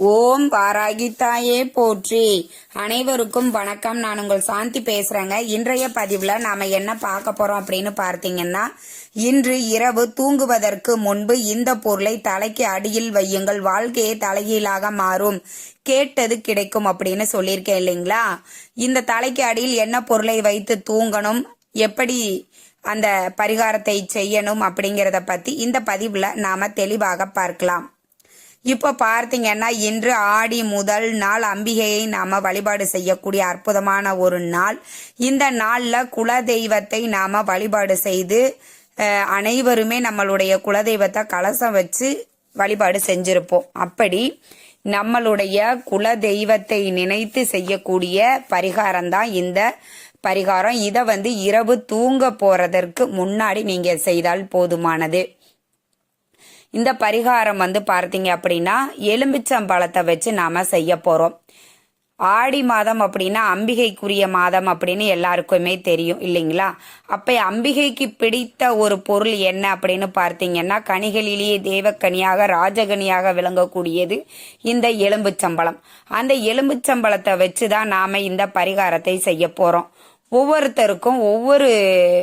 ஓம் வாராகித்தாயே போற்றி. அனைவருக்கும் வணக்கம். நான் உங்கள் சாந்தி பேசுறேங்க. இன்றைய பதிவுல நாம என்ன பார்க்க போறோம் அப்படின்னு பார்த்தீங்கன்னா இன்று இரவு தூங்குவதற்கு முன்பு இந்த பொருளை தலைக்கு அடியில் வையுங்கள். வாழ்க்கையே தலைகீழாக மாறும். கேட்டது கிடைக்கும் அப்படின்னு சொல்லியிருக்கேன் இல்லைங்களா? இந்த தலைக்கு அடியில் என்ன பொருளை வைத்து தூங்கணும்? எப்படி அந்த பரிகாரத்தை செய்யணும் அப்படிங்கிறத பத்தி இந்த பதிவுல நாம தெளிவாக பார்க்கலாம். இப்போ பார்த்தீங்கன்னா இன்று ஆடி முதல் நாள் அம்பிகையை நாம் வழிபாடு செய்யக்கூடிய அற்புதமான ஒரு நாள். இந்த நாள்ல குலதெய்வத்தை நாம் வழிபாடு செய்து அனைவருமே நம்மளுடைய குலதெய்வத்தை கலசம் வச்சு வழிபாடு செஞ்சிருப்போம். அப்படி நம்மளுடைய குல தெய்வத்தை நினைத்து செய்யக்கூடிய பரிகாரம் தான் இந்த பரிகாரம். இதை வந்து இரவு தூங்க போறதற்கு முன்னாடி நீங்க செய்தால் போதுமானது. இந்த பரிகாரம் வந்து பார்த்தீங்க அப்படின்னா எலும்பிச்சம்பழத்தை வச்சு நாம செய்ய போறோம். ஆடி மாதம் அப்படின்னா அம்பிகைக்குரிய மாதம் அப்படின்னு எல்லாருக்குமே தெரியும் இல்லைங்களா? அப்ப அம்பிகைக்கு பிடித்த ஒரு பொருள் என்ன அப்படின்னு பார்த்தீங்கன்னா கனிகளிலேயே தேவக்கனியாக ராஜகனியாக விளங்கக்கூடியது இந்த எலும்புச்சம்பழம். அந்த எலும்புச்சம்பழத்தை வச்சு தான் நாம இந்த பரிகாரத்தை செய்ய போறோம். ஒவ்வொருத்தருக்கும் ஒவ்வொரு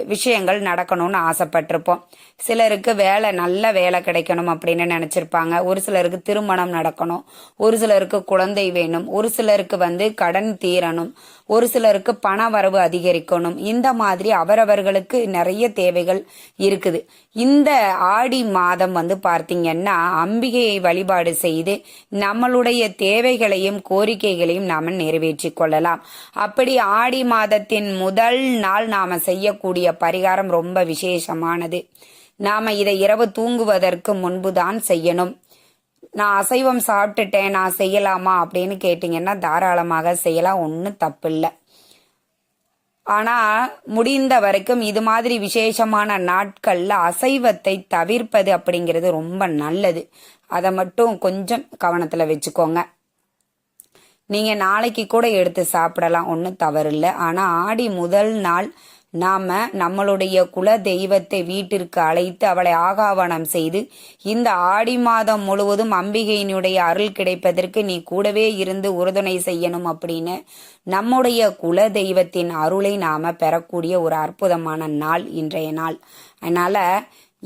விஷயங்கள் நடக்கணும்னு ஆசைப்பட்டிருப்போம். சிலருக்கு வேலை நல்ல வேலை கிடைக்கணும் அப்படின்னு நினச்சிருப்பாங்க. ஒரு சிலருக்கு திருமணம் நடக்கணும். ஒரு சிலருக்கு குழந்தை வேணும். ஒரு சிலருக்கு வந்து கடன் தீரணும். ஒரு சிலருக்கு பண வரவு அதிகரிக்கணும். இந்த மாதிரி அவரவர்களுக்கு நிறைய தேவைகள் இருக்குது. இந்த ஆடி மாதம் வந்து பார்த்தீங்கன்னா அம்பிகையை வழிபாடு செய்து நம்மளுடைய தேவைகளையும் கோரிக்கைகளையும் நாம நிறைவேற்றி கொள்ளலாம். அப்படி ஆடி மாதத்தின் முதல் நாள் நாம செய்யக்கூடிய பரிகாரம் ரொம்ப விசேஷமானது. நாம இதை இரவு தூங்குவதற்கு முன்புதான் செய்யணும். நான் அசைவம் சாப்பிட்டுட்டேன் நான் செய்யலாமா அப்படின்னு கேட்டிங்கன்னா தாராளமாக செய்யலாம் ஒன்றும் தப்பில்லை. ஆனால் முடிந்த வரைக்கும் இது மாதிரி விசேஷமான நாட்களில் அசைவத்தை தவிர்ப்பது அப்படிங்கிறது ரொம்ப நல்லது. அதை மட்டும் கொஞ்சம் கவனத்தில் வச்சுக்கோங்க. நீங்கள் நாளைக்கு கூட எடுத்து சாப்பிடலாம் ஒன்றும் தவறில்லை. ஆனால் ஆடி முதல் நாள் நாம நம்மளுடைய குல தெய்வத்தை வீட்டிற்கு அழைத்து அவளை ஆகாவனம் செய்து இந்த ஆடி மாதம் முழுவதும் அம்பிகையினுடைய அருள் கிடைப்பதற்கு நீ கூடவே இருந்து உறுதுணை செய்யணும் அப்படின்னு நம்முடைய குல தெய்வத்தின் அருளை நாம பெறக்கூடிய ஒரு அற்புதமான நாள் இன்றைய நாள். அதனால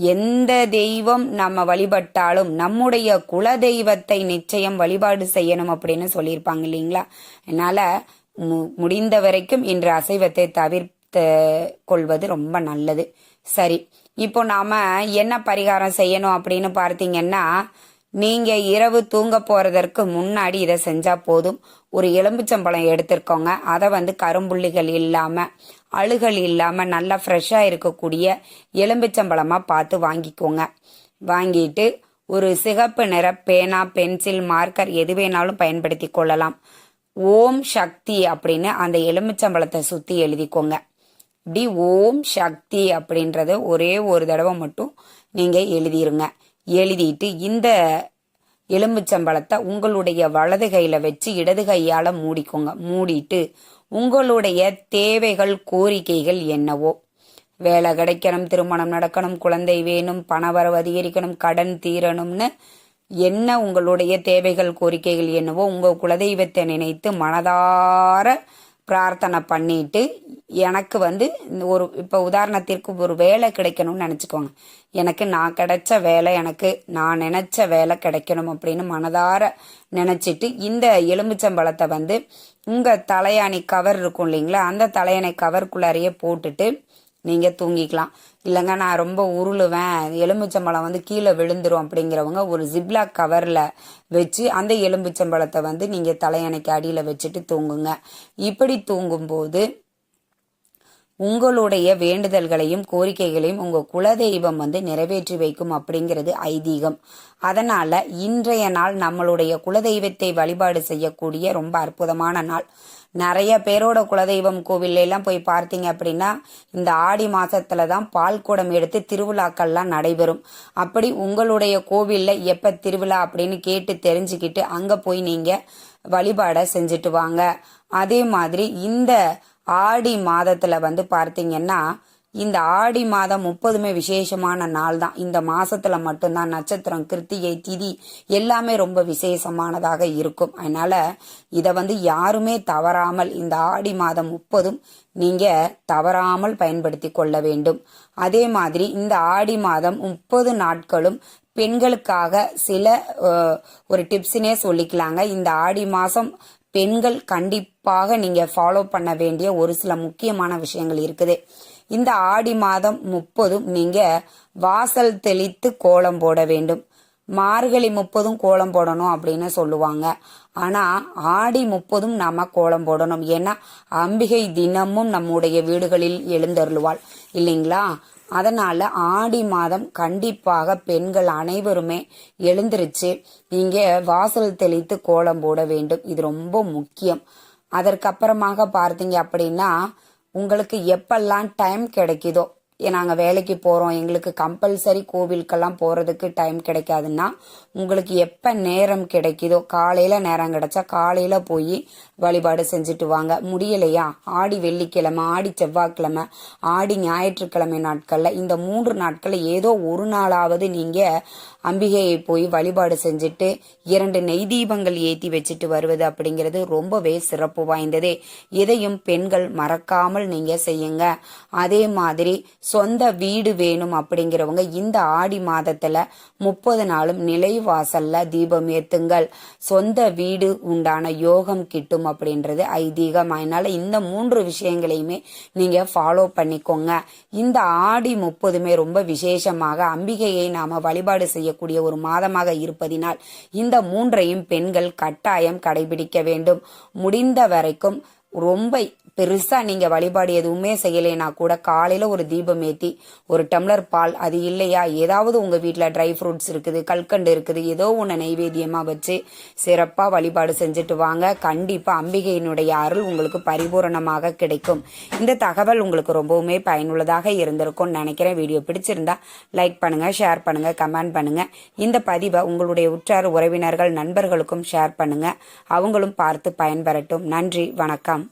எந்த தெய்வம் நம்ம வழிபட்டாலும் நம்முடைய குல தெய்வத்தை நிச்சயம் வழிபாடு செய்யணும் அப்படின்னு சொல்லியிருப்பாங்க இல்லைங்களா? அதனால மு- முடிந்த வரைக்கும் இன்று அசைவத்தை தவிர்த்து கொள்வது ரொம்ப நல்லது. சரி இப்போ நாம என்ன பரிகாரம் செய்யணும் அப்படின்னு பார்த்தீங்கன்னா நீங்க இரவு தூங்க போறதற்கு முன்னாடி இதை செஞ்சா போதும். ஒரு எலும்புச்சம்பழம் எடுத்திருக்கோங்க. அதை வந்து கரும்புள்ளிகள் இல்லாம அழுகல் இல்லாம நல்லா ஃப்ரெஷ்ஷா இருக்கக்கூடிய எலும்புச்சம்பழமா பார்த்து வாங்கிக்கோங்க. வாங்கிட்டு ஒரு சிகப்பு நிற பேனா பென்சில் மார்க்கர் எது வேணாலும் பயன்படுத்தி கொள்ளலாம். ஓம் சக்தி அப்படின்னு அந்த எலுமிச்சம்பழத்தை சுத்தி எழுதிக்கோங்க. இப்படி ஓம் சக்தி அப்படின்றத ஒரே ஒரு தடவை மட்டும் நீங்க எழுதிருங்க. எழுதிட்டு இந்த எலும்புச்சம்பளத்தை உங்களுடைய வலது கையில வச்சு இடது கையால மூடிக்கோங்க. மூடிட்டு உங்களுடைய தேவைகள் கோரிக்கைகள் என்னவோ. வேலை கிடைக்கணும் திருமணம் நடக்கணும் குழந்தை வேணும் பணவரவு அதிகரிக்கணும் கடன் தீரணும்னு என்ன உங்களுடைய தேவைகள் கோரிக்கைகள் என்னவோ உங்கள் குலதெய்வத்தை நினைத்து மனதார பிரார்த்தனை பண்ணிட்டு எனக்கு வந்து இந்த ஒரு இப்போ உதாரணத்திற்கு ஒரு வேலை கிடைக்கணும்னு நினச்சிக்கோங்க. எனக்கு நான் கிடைச்ச வேலை எனக்கு நான் நினச்ச வேலை கிடைக்கணும் அப்படின்னு மனதார நினச்சிட்டு இந்த எலுமிச்சம்பழத்தை வந்து உங்கள் தலையாணி கவர் இருக்கும் இல்லைங்களா? அந்த தலையணை கவருக்குள்ளாரையே போட்டுட்டு நீங்கள் தூங்கிக்கலாம். இல்லைங்க நான் ரொம்ப உருளுவேன். எலுமிச்சம்பழம் வந்து கீழே விழுந்துரும் அப்படிங்கிறவங்க ஒரு ஜிப்லாக் கவரில் வச்சு அந்த எலுமிச்சம்பழத்தை வந்து நீங்கள் தலையணைக்கு அடியில் வச்சுட்டு தூங்குங்க. இப்படி தூங்கும்போது உங்களுடைய வேண்டுதல்களையும் கோரிக்கைகளையும் உங்க குலதெய்வம் வந்து நிறைவேற்றி வைக்கும் அப்படிங்கிறது ஐதீகம். அதனால இன்றைய நாள் நம்மளுடைய குலதெய்வத்தை வழிபாடு செய்யக்கூடிய ரொம்ப அற்புதமான நாள். நிறைய பேரோட குலதெய்வம் கோவில்லாம் போய் பார்த்தீங்க அப்படின்னா இந்த ஆடி மாசத்துல தான் பால் குடம் எடுத்து திருவிழாக்கள்லாம் நடைபெறும். அப்படி உங்களுடைய கோவில்ல எப்ப திருவிழா அப்படின்னு கேட்டு தெரிஞ்சுக்கிட்டு அங்க போய் நீங்க வழிபாட செஞ்சுட்டு வாங்க. அதே மாதிரி இந்த ஆடி மாதத்துல வந்து பார்த்தீங்கன்னா இந்த ஆடி மாதம் முப்பதுமே விசேஷமான நாள் தான். இந்த மாசத்துல மட்டும்தான் நட்சத்திரம் கிருத்திகை திதி எல்லாமே ரொம்ப விசேஷமானதாக இருக்கும். அதனால இதை வந்து யாருமே தவறாமல் இந்த ஆடி மாதம் முப்பதும் நீங்க தவறாமல் பயன்படுத்தி கொள்ள வேண்டும். அதே மாதிரி இந்த ஆடி மாதம் முப்பது நாட்களும் பெண்களுக்காக சில ஒரு டிப்ஸினே சொல்லிக்கலாங்க. இந்த ஆடி மாதம் பெண்கள் கண்டிப்பாக நீங்க ஃபாலோ பண்ண வேண்டிய ஒரு சில முக்கியமான விஷயங்கள் இருக்குது. இந்த ஆடி மாதம் முப்பதும் நீங்க வாசல் தெளித்து கோலம் போட வேண்டும். மார்கழி முப்பதும் கோலம் போடணும் அப்படின்னு சொல்லுவாங்க. ஆனா ஆடி முப்பதும் நாம கோலம் போடணும். ஏன்னா அம்பிகை தினமும் நம்முடைய வீடுகளில் எழுந்தருளுவாள். இல்லைங்களா? அதனால ஆடி மாதம் கண்டிப்பாக பெண்கள் அனைவருமே எழுந்திருச்சு நீங்க வாசல் தெளித்து கோலம் போட வேண்டும். இது ரொம்ப முக்கியம். அதற்கப்புறமாக பார்த்தீங்க அப்படின்னா உங்களுக்கு எப்பெல்லாம் டைம் கிடைக்குதோ ஏ, வேலைக்கு போகிறோம் எங்களுக்கு கம்பல்சரி கோவிலுக்கெல்லாம் போகிறதுக்கு டைம் கிடைக்காதுன்னா உங்களுக்கு எப்ப நேரம் கிடைக்குதோ காலையில நேரம் கிடைச்சா காலையில போய் வழிபாடு செஞ்சுட்டு வாங்க. முடியலையா? ஆடி வெள்ளிக்கிழமை ஆடி செவ்வாய்க்கிழமை ஆடி ஞாயிற்றுக்கிழமை நாட்கள்ல இந்த மூன்று நாட்கள்ல ஏதோ ஒரு நாளாவது நீங்க அம்பிகையை போய் வழிபாடு செஞ்சுட்டு இரண்டு நெய் தீபங்கள் ஏத்தி வச்சுட்டு வருவது அப்படிங்கிறது ரொம்பவே சிறப்பு வாய்ந்ததே. இதையும் பெண்கள் மறக்காமல் நீங்க செய்யுங்க. அதே மாதிரி சொந்த வீடு வேணும் அப்படிங்கிறவங்க இந்த ஆடி மாதத்துல முப்பது நாளும் வாசல்ல தீபம் ஏத்துங்கள். சொந்த வீடு உண்டான யோகம் கிட்டும் அப்படின்றது ஐதீகம். அதனால இந்த மூன்று விஷயங்களையுமே நீங்க ஃபாலோ பண்ணிக்கோங்க. இந்த ஆடி முப்பதுமே ரொம்ப விசேஷமாக அம்பிகையை நாம வழிபாடு செய்யக்கூடிய ஒரு மாதமாக இருப்பதினால் இந்த மூன்றையும் பெண்கள் கட்டாயம் கடைபிடிக்க வேண்டும். முடிந்த வரைக்கும் ரொம்ப பெருசா நீங்க வழிபாடு எதுவுமே செய்யலைனா கூட காலையில ஒரு தீபம் ஏத்தி ஒரு டம்ளர் பால் அது இல்லையா? ஏதாவது உங்க வீட்டில் ட்ரை ஃப்ரூட்ஸ் இருக்குது கல்கண்டு இருக்குது ஏதோ ஒன்று நைவேத்தியமா வச்சு சிறப்பா வழிபாடு செஞ்சுட்டு வாங்க. கண்டிப்பா அம்பிகையினுடைய அருள் உங்களுக்கு பரிபூரணமாக கிடைக்கும். இந்த தகவல் உங்களுக்கு ரொம்பவுமே பயனுள்ளதாக இருந்திருக்கும்னு நினைக்கிறேன். வீடியோ பிடிச்சிருந்தா லைக் பண்ணுங்க ஷேர் பண்ணுங்க கமெண்ட் பண்ணுங்க. இந்த பதிவை உங்களுடைய உற்றார் உறவினர்கள் நண்பர்களுக்கும் ஷேர் பண்ணுங்க. அவங்களும் பார்த்து பயன்பெறட்டும். நன்றி வணக்கம்.